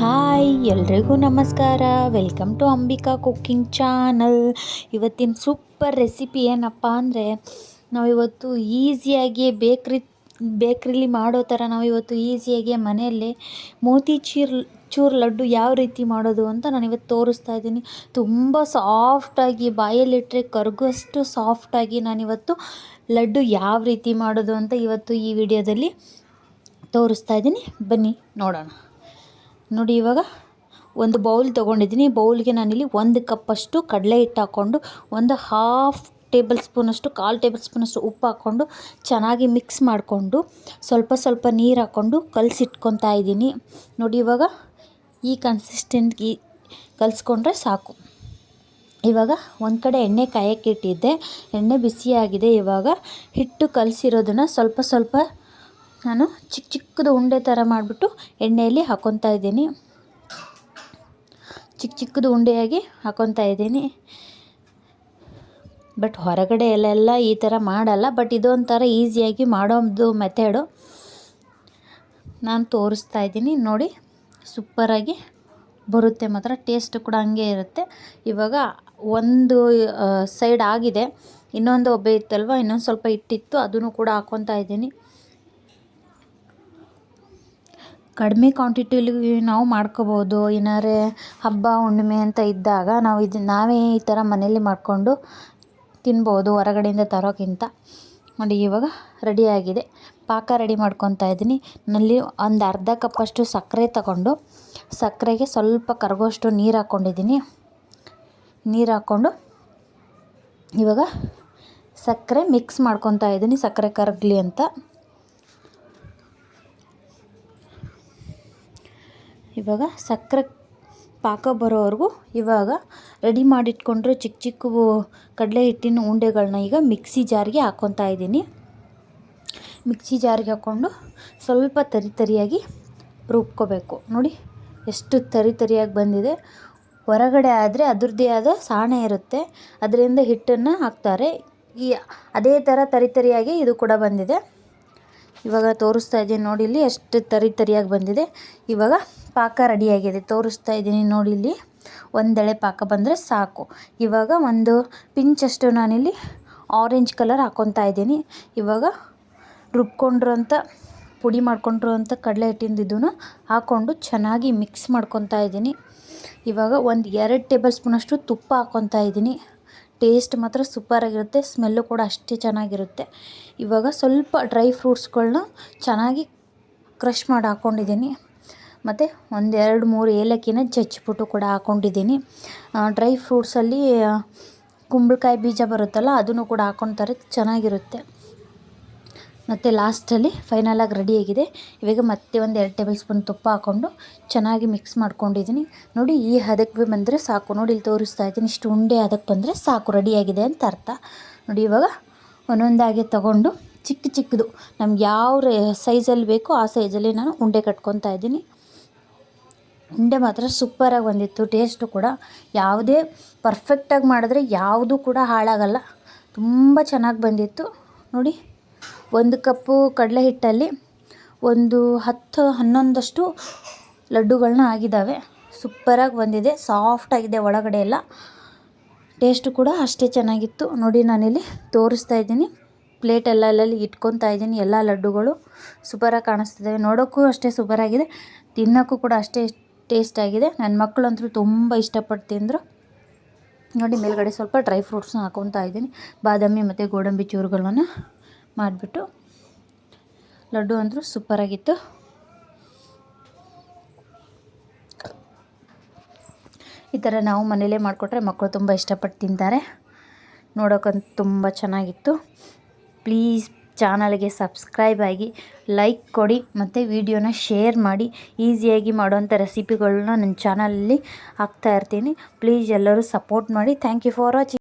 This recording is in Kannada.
ಹಾಯ್, ಎಲ್ರಿಗೂ ನಮಸ್ಕಾರ. Welcome to Ambika cooking channel. ಇವತ್ತಿನ ಸೂಪರ್ ರೆಸಿಪಿ ಏನಪ್ಪ ಅಂದರೆ, ನಾವಿವತ್ತು ಈಸಿಯಾಗಿ ಬೇಕ್ರಿ, ಬೇಕ್ರಿಲಿ ಮಾಡೋ ಥರ ನಾವಿವತ್ತು ಈಸಿಯಾಗಿ ಮನೆಯಲ್ಲೇ ಮೋತಿಚೂರ್ ಚೂರು ಲಡ್ಡು ಯಾವ ರೀತಿ ಮಾಡೋದು ಅಂತ ನಾನು ಇವತ್ತು ತೋರಿಸ್ತಾ ಇದ್ದೀನಿ. ತುಂಬ ಸಾಫ್ಟಾಗಿ ಬಾಯಲ್ಲಿಟ್ಟರೆ ಕರಗುವಷ್ಟು ಸಾಫ್ಟಾಗಿ ನಾನಿವತ್ತು ಲಡ್ಡು ಯಾವ ರೀತಿ ಮಾಡೋದು ಅಂತ ಇವತ್ತು ಈ ವಿಡಿಯೋದಲ್ಲಿ ತೋರಿಸ್ತಾ ಇದ್ದೀನಿ. ಬನ್ನಿ, ನೋಡೋಣ. ನೋಡಿ ಇವಾಗ ಒಂದು ಬೌಲ್ ತೊಗೊಂಡಿದ್ದೀನಿ. ಬೌಲ್ಗೆ ನಾನಿಲ್ಲಿ ಒಂದು ಕಪ್ಪಷ್ಟು ಕಡಲೆ ಹಿಟ್ಟು ಹಾಕ್ಕೊಂಡು, ಒಂದು ಹಾಫ್ ಟೇಬಲ್ ಸ್ಪೂನಷ್ಟು ಕಾಲು ಟೇಬಲ್ ಸ್ಪೂನಷ್ಟು ಉಪ್ಪು ಹಾಕ್ಕೊಂಡು ಚೆನ್ನಾಗಿ ಮಿಕ್ಸ್ ಮಾಡಿಕೊಂಡು, ಸ್ವಲ್ಪ ಸ್ವಲ್ಪ ನೀರು ಹಾಕ್ಕೊಂಡು ಕಲಸಿಟ್ಕೊತಾ ಇದ್ದೀನಿ. ನೋಡಿ ಇವಾಗ ಈ ಕನ್ಸಿಸ್ಟೆಂಟ್ಗೆ ಕಲಿಸ್ಕೊಂಡ್ರೆ ಸಾಕು. ಇವಾಗ ಒಂದು ಕಡೆ ಎಣ್ಣೆ ಕಾಯಕ್ಕೆ ಇಟ್ಟಿದ್ದೆ. ಎಣ್ಣೆ ಬಿಸಿಯಾಗಿದೆ ಇವಾಗ. ಹಿಟ್ಟು ಕಲಸಿರೋದನ್ನು ಸ್ವಲ್ಪ ಸ್ವಲ್ಪ ನಾನು ಚಿಕ್ಕ ಚಿಕ್ಕದು ಉಂಡೆ ಥರ ಮಾಡಿಬಿಟ್ಟು ಎಣ್ಣೆಯಲ್ಲಿ ಹಾಕ್ಕೊತಾ ಇದ್ದೀನಿ. ಚಿಕ್ಕ ಚಿಕ್ಕದು ಉಂಡೆಯಾಗಿ ಹಾಕ್ಕೊತಾ ಇದ್ದೀನಿ. ಬಟ್ ಹೊರಗಡೆ ಎಲ್ಲೆಲ್ಲ ಈ ಥರ ಮಾಡಲ್ಲ, ಬಟ್ ಇದೊಂಥರ ಈಸಿಯಾಗಿ ಮಾಡೋದು ಮೆಥಡು. ನಾನು ತೋರಿಸ್ತಾ ಇದ್ದೀನಿ, ನೋಡಿ. ಸೂಪರಾಗಿ ಬರುತ್ತೆ ಮಾತ್ರ, ಟೇಸ್ಟ್ ಕೂಡ ಹಂಗೆ ಇರುತ್ತೆ. ಇವಾಗ ಒಂದು ಸೈಡ್ ಆಗಿದೆ, ಇನ್ನೊಂದು ಒಬ್ಬ ಇತ್ತಲ್ವ, ಇನ್ನೊಂದು ಸ್ವಲ್ಪ ಇಟ್ಟಿತ್ತು ಅದನ್ನು ಕೂಡ ಹಾಕ್ಕೊತಾ ಇದ್ದೀನಿ. ಕಡಿಮೆ ಕ್ವಾಂಟಿಟಿಲಿ ನಾವು ಮಾಡ್ಕೋಬೋದು. ಏನಾರೆ ಹಬ್ಬ, ಹುಣ್ಣಿಮೆ ಅಂತ ಇದ್ದಾಗ ನಾವು ಇದು, ನಾವೇ ಈ ಥರ ಮನೇಲಿ ಮಾಡಿಕೊಂಡು ತಿನ್ಬೋದು, ಹೊರಗಡೆಯಿಂದ ತರೋಕ್ಕಿಂತ. ನೋಡಿ, ಇವಾಗ ರೆಡಿಯಾಗಿದೆ ಪಾಕ ರೆಡಿ ಮಾಡ್ಕೊತಾ ಇದ್ದೀನಿ. ನಲ್ಲಿ ಒಂದು ಅರ್ಧ ಕಪ್ಪಷ್ಟು ಸಕ್ಕರೆ ತಗೊಂಡು, ಸಕ್ಕರೆಗೆ ಸ್ವಲ್ಪ ಕರಗೋಷ್ಟು ನೀರು ಹಾಕ್ಕೊಂಡಿದ್ದೀನಿ ನೀರು ಹಾಕ್ಕೊಂಡು ಇವಾಗ ಸಕ್ಕರೆ ಮಿಕ್ಸ್ ಮಾಡ್ಕೊತಾ ಇದ್ದೀನಿ, ಸಕ್ಕರೆ ಕರಗಲಿ ಅಂತ. ಇವಾಗ ಸಕ್ಕರೆ ಪಾಕ ಬರೋವರೆಗೂ ಇವಾಗ ರೆಡಿ ಮಾಡಿಟ್ಕೊಂಡ್ರೆ ಚಿಕ್ಕ ಚಿಕ್ಕ ಕಡಲೆ ಹಿಟ್ಟಿನ ಉಂಡೆಗಳನ್ನ ಈಗ ಮಿಕ್ಸಿ ಜಾರಿಗೆ ಹಾಕ್ಕೊತಾ ಇದ್ದೀನಿ. ಮಿಕ್ಸಿ ಜಾರಿಗೆ ಹಾಕ್ಕೊಂಡು ಸ್ವಲ್ಪ ತರಿ ತರಿಯಾಗಿ ರುಬ್ಕೋಬೇಕು. ನೋಡಿ ಎಷ್ಟು ತರಿ ತರಿಯಾಗಿ ಬಂದಿದೆ. ಹೊರಗಡೆ ಆದರೆ ಅದರದ್ದೇ ಆದ ಸಾಣೆ ಇರುತ್ತೆ. ಅದರಿಂದ ಹಿಟ್ಟನ್ನು ಹಾಕ್ತಾರೆ. ಈ ಅದೇ ಥರ ತರಿ ತರಿಯಾಗಿ ಇದು ಕೂಡ ಬಂದಿದೆ. ಇವಾಗ ತೋರಿಸ್ತಾ ಇದ್ದೀನಿ ನೋಡಿ ಇಲ್ಲಿ, ಎಷ್ಟು ತರಿ ತರಿಯಾಗಿ ಬಂದಿದೆ. ಇವಾಗ ಪಾಕ ರೆಡಿಯಾಗಿದೆ. ತೋರಿಸ್ತಾ ಇದ್ದೀನಿ ನೋಡಿ ಇಲ್ಲಿ, ಒಂದೆಳೆ ಪಾಕ ಬಂದರೆ ಸಾಕು. ಇವಾಗ ಒಂದು ಪಿಂಚಷ್ಟು ನಾನಿಲ್ಲಿ ಆರೆಂಜ್ ಕಲರ್ ಹಾಕ್ಕೊತಾ ಇದ್ದೀನಿ. ಇವಾಗ ರುಬ್ಕೊಂಡಿರೋಂಥ ಪುಡಿ ಮಾಡ್ಕೊಂಡಿರೋಂಥ ಕಡಲೆ ಹಿಟ್ಟಿಂದಿದ್ದೂ ಹಾಕ್ಕೊಂಡು ಚೆನ್ನಾಗಿ ಮಿಕ್ಸ್ ಮಾಡ್ಕೊತಾ ಇದ್ದೀನಿ. ಇವಾಗ ಒಂದು ಎರಡು ಟೇಬಲ್ ಸ್ಪೂನಷ್ಟು ತುಪ್ಪ ಹಾಕ್ಕೊತಾ ಇದ್ದೀನಿ. ಟೇಸ್ಟ್ ಮಾತ್ರ ಸೂಪರಾಗಿರುತ್ತೆ ಸ್ಮೆಲ್ಲು ಕೂಡ ಅಷ್ಟೇ ಚೆನ್ನಾಗಿರುತ್ತೆ. ಇವಾಗ ಸ್ವಲ್ಪ ಡ್ರೈ ಫ್ರೂಟ್ಸ್ಗಳನ್ನ ಚೆನ್ನಾಗಿ ಕ್ರಷ್ ಮಾಡಿ ಹಾಕ್ಕೊಂಡಿದ್ದೀನಿ ಮತ್ತು ಒಂದೆರಡು ಮೂರು ಏಲಕ್ಕಿನ ಜಜ್ಜಿಬಿಟ್ಟು ಕೂಡ ಹಾಕ್ಕೊಂಡಿದ್ದೀನಿ ಡ್ರೈ ಫ್ರೂಟ್ಸಲ್ಲಿ ಕುಂಬಳಕಾಯಿ ಬೀಜ ಬರುತ್ತಲ್ಲ, ಅದನ್ನು ಕೂಡ ಹಾಕ್ಕೊತಾರೆ ಚೆನ್ನಾಗಿರುತ್ತೆ. ಮತ್ತು ಲಾಸ್ಟಲ್ಲಿ ಫೈನಲಾಗಿ ರೆಡಿಯಾಗಿದೆ ಇವಾಗ ಮತ್ತೆ ಒಂದು ಎರಡು ಟೇಬಲ್ ಸ್ಪೂನ್ ತುಪ್ಪ ಹಾಕ್ಕೊಂಡು ಚೆನ್ನಾಗಿ ಮಿಕ್ಸ್ ಮಾಡ್ಕೊಂಡಿದ್ದೀನಿ. ನೋಡಿ, ಈ ಹದಕ್ಕೆ ಬಂದರೆ ಸಾಕು. ನೋಡಿ, ಇಲ್ಲಿ ತೋರಿಸ್ತಾ ಇದ್ದೀನಿ. ಇಷ್ಟು ಉಂಡೆ ಹದಕ್ಕೆ ಬಂದರೆ ಸಾಕು ರೆಡಿಯಾಗಿದೆ ಅಂತ ಅರ್ಥ. ನೋಡಿ, ಇವಾಗ ಒಂದೊಂದಾಗಿ ತೊಗೊಂಡು ಚಿಕ್ಕ ಚಿಕ್ಕದು. ನಮ್ಗೆ ಯಾವ ಸೈಜಲ್ಲಿ ಬೇಕೋ ಆ ಸೈಜಲ್ಲಿ ನಾನು ಉಂಡೆ ಕಟ್ಕೊತಾ ಇದ್ದೀನಿ. ಉಂಡೆ ಮಾತ್ರ ಸೂಪರಾಗಿ ಬಂದಿತ್ತು. ಟೇಸ್ಟು ಕೂಡ ಯಾವುದೇ ಪರ್ಫೆಕ್ಟಾಗಿ ಮಾಡಿದ್ರೆ ಯಾವುದೂ ಕೂಡ ಹಾಳಾಗಲ್ಲ. ತುಂಬ ಚೆನ್ನಾಗಿ ಬಂದಿತ್ತು. ನೋಡಿ ಒಂದು ಕಪ್ಪು ಕಡಲೆ ಹಿಟ್ಟಲ್ಲಿ ಒಂದು ಹತ್ತು ಹನ್ನೊಂದಷ್ಟು ಲಡ್ಡುಗಳನ್ನ ಆಗಿದ್ದಾವೆ. ಸೂಪರಾಗಿ ಬಂದಿದೆ ಸಾಫ್ಟಾಗಿದೆ ಒಳಗಡೆ ಎಲ್ಲ. ಟೇಸ್ಟು ಕೂಡ ಅಷ್ಟೇ ಚೆನ್ನಾಗಿತ್ತು. ನೋಡಿ ನಾನಿಲ್ಲಿ ತೋರಿಸ್ತಾ ಇದ್ದೀನಿ. ಪ್ಲೇಟೆಲ್ಲ ಅಲ್ಲಲ್ಲಿ ಇಟ್ಕೊತಾ ಇದ್ದೀನಿ. ಎಲ್ಲ ಲಡ್ಡುಗಳು ಸೂಪರಾಗಿ ಕಾಣಿಸ್ತಿದ್ದಾವೆ. ನೋಡೋಕ್ಕೂ ಅಷ್ಟೇ ಸೂಪರಾಗಿದೆ. ತಿನ್ನೋಕ್ಕೂ ಕೂಡ ಅಷ್ಟೇ ಟೇಸ್ಟಾಗಿದೆ ನನ್ನ ಮಕ್ಕಳಂತೂ ತುಂಬ ಇಷ್ಟಪಟ್ಟು ತಿಂದರು ನೋಡಿ ಮೇಲ್ಗಡೆ ಸ್ವಲ್ಪ ಡ್ರೈ ಫ್ರೂಟ್ಸ್ನ ಹಾಕೊತಾ ಇದ್ದೀನಿ. ಬಾದಾಮಿ ಮತ್ತು ಗೋಡಂಬಿ ಚೂರುಗಳನ್ನು ಮಾಡಿಬಿಟ್ಟು ಲಡ್ಡು ಅಂದರೂ ಸೂಪರಾಗಿತ್ತು. ಈ ಥರ ನಾವು ಮನೇಲೇ ಮಾಡಿಕೊಟ್ರೆ ಮಕ್ಕಳು ತುಂಬ ಇಷ್ಟಪಟ್ಟು ತಿಂತಾರೆ. ನೋಡೋಕ್ಕಂತೂ ತುಂಬ ಚೆನ್ನಾಗಿತ್ತು. ಪ್ಲೀಸ್ ಚಾನಲ್ಗೆ ಸಬ್ಸ್ಕ್ರೈಬ್ ಆಗಿ ಲೈಕ್ ಕೊಡಿ, ಮತ್ತು ವಿಡಿಯೋನ ಶೇರ್ ಮಾಡಿ. ಈಸಿಯಾಗಿ ಮಾಡೋವಂಥ ರೆಸಿಪಿಗಳನ್ನ ನನ್ನ ಚಾನಲಲ್ಲಿ ಹಾಕ್ತಾ ಇರ್ತೀನಿ. ಪ್ಲೀಸ್ ಎಲ್ಲರೂ ಸಪೋರ್ಟ್ ಮಾಡಿ. Thank you for watching.